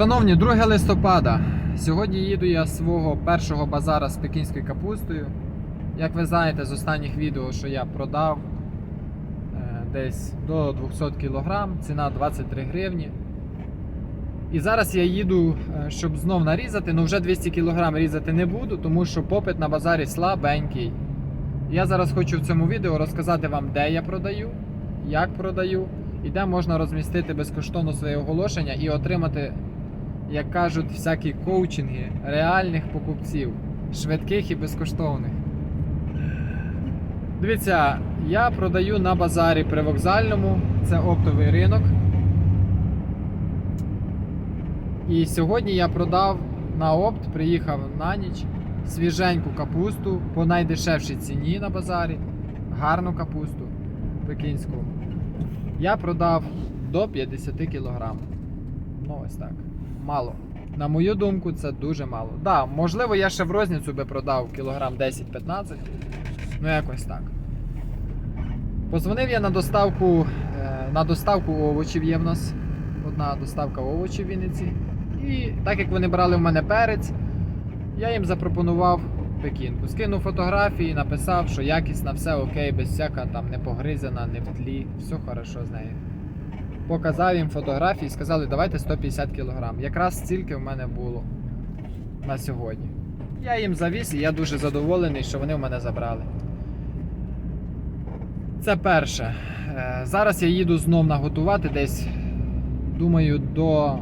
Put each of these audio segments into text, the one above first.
Шановні, 2 листопада. Сьогодні їду я з свого першого базара з пекінською капустою. Як ви знаєте з останніх відео, що я продав е, десь до 200 кг, ціна 23 гривні. І зараз я їду, е, щоб знов нарізати, але вже 200 кг різати не буду, тому що попит на базарі слабенький. Я зараз хочу в цьому відео розказати вам, де я продаю, як продаю і де можна розмістити безкоштовно своє оголошення і отримати як кажуть, всякі коучинги реальних покупців, швидких і безкоштовних. Дивіться, я продаю на базарі привокзальному, це оптовий ринок. І сьогодні я продав на опт, приїхав на ніч свіженьку капусту по найдешевшій ціні на базарі. Гарну капусту пекінську. Я продав до 50 кг. Ну, ось так. Мало. На мою думку, це дуже мало. Да, можливо, я ще в розницю би продав кілограм 10-15. Ну, якось так. Позвонив я на доставку, е, на доставку овочів є в нас. Одна доставка овочів в Вінниці. І так як вони брали в мене перець, я їм запропонував пекінку. Скинув фотографії, написав, що якісна, все окей, без всяка там не погризана, не в тлі, все хорошо з нею показав їм фотографії і сказали, давайте 150 кг. Якраз стільки в мене було на сьогодні. Я їм завіз і я дуже задоволений, що вони в мене забрали. Це перше. Е, Зараз я їду знов наготувати десь, думаю, до,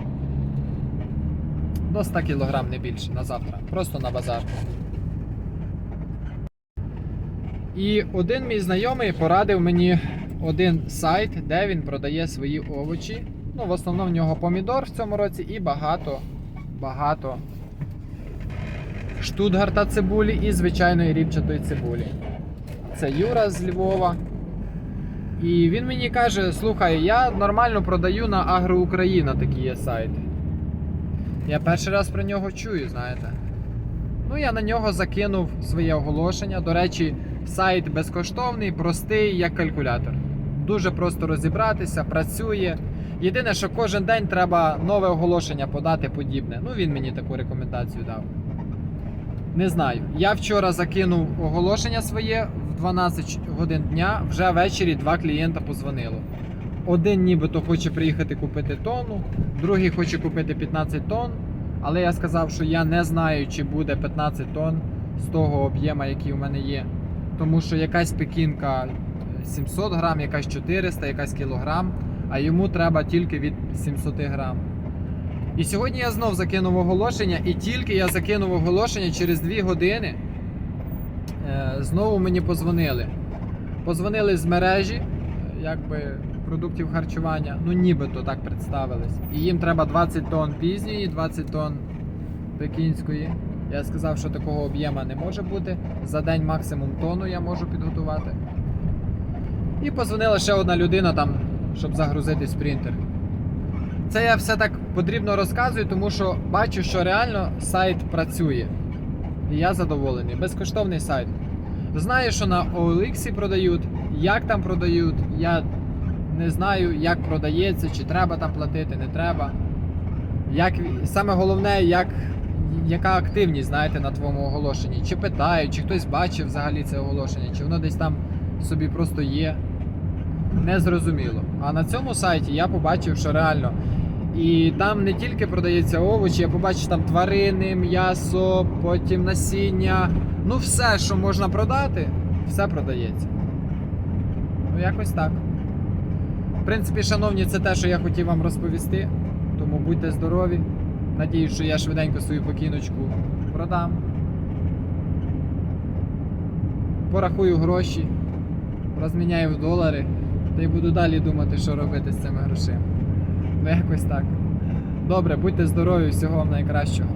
до 100 кг не більше на завтра. Просто на базар. І один мій знайомий порадив мені один сайт, де він продає свої овочі. Ну, в основному в нього помідор в цьому році і багато, багато штутгарта цибулі і звичайної ріпчатої цибулі. Це Юра з Львова. І він мені каже: слухай, я нормально продаю на Агроукраїна такий є сайт. Я перший раз про нього чую, знаєте. Ну, я на нього закинув своє оголошення. До речі, сайт безкоштовний, простий, як калькулятор. Дуже просто розібратися, працює. Єдине, що кожен день треба нове оголошення подати подібне. Ну, він мені таку рекомендацію дав. Не знаю. Я вчора закинув оголошення своє в 12 годин дня, вже ввечері два клієнта позвонило. Один нібито хоче приїхати купити тонну, другий хоче купити 15 тонн. Але я сказав, що я не знаю, чи буде 15 тонн з того об'єму, який у мене є. Тому що якась пекінка 700 грам, якась 400, якась кілограм, а йому треба тільки від 700 грам. І сьогодні я знов закинув оголошення, і тільки я закинув оголошення через 2 години. е, Знову мені позвонили. Позвонили з мережі, якби продуктів харчування, ну нібито так представились. І їм треба 20 тонн пізньої, 20 тонн пекінської. Я сказав, що такого об'єму не може бути. За день максимум тонну я можу підготувати. І позвонила ще одна людина там, щоб загрузити спринтер. Це я все так потрібно розказую, тому що бачу, що реально сайт працює. І я задоволений. Безкоштовний сайт. Знаю, що на OLX продають, як там продають, я не знаю, як продається, чи треба там платити, не треба. Як, саме головне, як, яка активність, знаєте, на твоєму оголошенні. Чи питають, чи хтось бачив взагалі це оголошення, чи воно десь там собі просто є. Незрозуміло. А на цьому сайті я побачив, що реально. І там не тільки продається овочі, я побачив там тварини, м'ясо, потім насіння. Ну, все, що можна продати, все продається. Ну, якось так. В принципі, шановні, це те, що я хотів вам розповісти. Тому будьте здорові. Надіюсь, що я швиденько свою покіночку продам. Порахую гроші, розміняю в долари, та й буду далі думати, що робити з цими грошима. Ну, якось так. Добре, будьте здорові, всього вам найкращого.